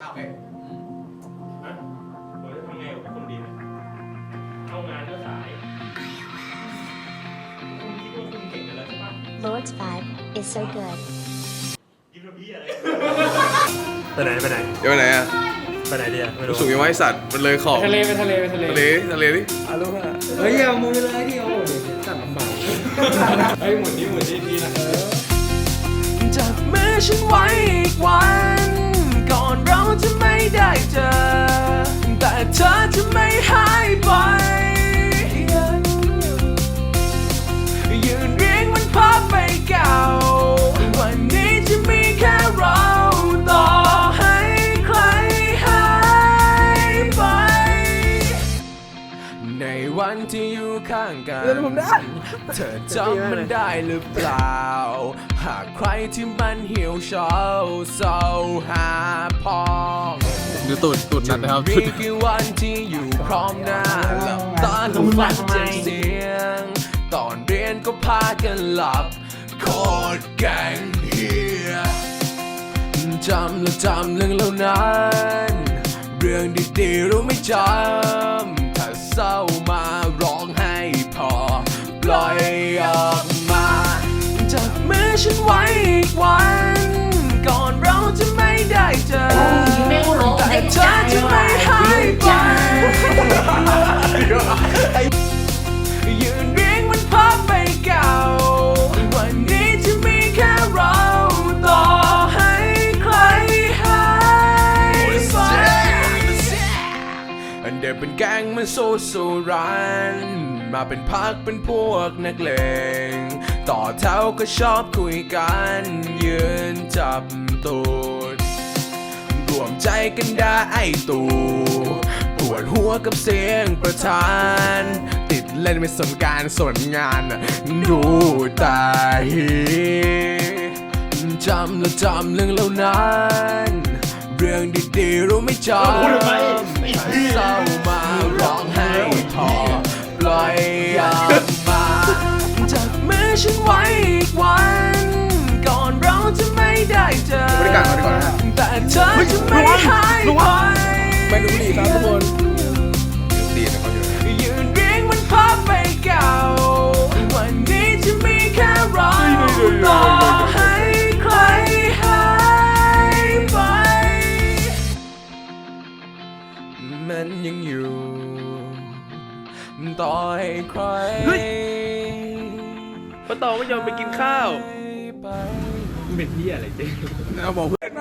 โอเคฮะผมจะทำไงกับคนดีนะเข้างานก็สาย คุณคิดว่าคุณเก่งกันแล้วใช่ปะ Lord's vibe is so good. ยิ้มระบี้อะไร ไปไหนไปไหนเดี๋ยวไปไหนอะไปไหนดีอะไม่รู้สูงยังไงสัตว์มันเลยขอบทะเลไปทะเลไปทะเลทะเลทะเลดิอารมณ์อะเฮ้ยเอามือเลยที่เอาเดี๋ยวจัดลำบากเฮ้ยหมุนนี้หมุนนี้ทีนะเออจับมือฉันไว้อีกวัน ที่อยู่ข้างกันเธอจำมันได้หรือเปล่า หากใครที่มันเหี่ยวเฉาเศร้าหาพองดูตูดตูดนัดนะครับมีกี่วันที่อยู่พร้อมหน้าหลับตาแล้วฟังเสียง ตอนเรียนก็พากันหลับโคตรแกงเฮียจำและจำเรื่องเหล่านั้น เรื่องดีๆรู้ไม่จำถ้าเศร้ามา ฉันไว้อีกวัน ก่อนเราจะไม่ได้เจอแต่เธอจะไม่หายไปยืนเรียงมันภาพไปเก่า วันนี้จะมีแค่เราต่อให้ใครหายไปอันเดิมเป็นแก๊งมันโซสูรันมาเป็นพักเป็นพวกนักเลง ต่อแถวก็ชอบคุยกัน ยืนจับตูดรวมใจกันได้ไอตูปวดหัวกับเสียงประธาน ติดเล่นไม่สนการสนงาน ดูตาฮีจำและจำเรื่องเหล่านั้น เรื่องดีๆรู้ไม่จำเศร้ามา ต่อให้ใครป้าตองไม่ยอมไปกินข้าว ไปเป็นที่อะไรเจ๊ เอาบอกเพื่อน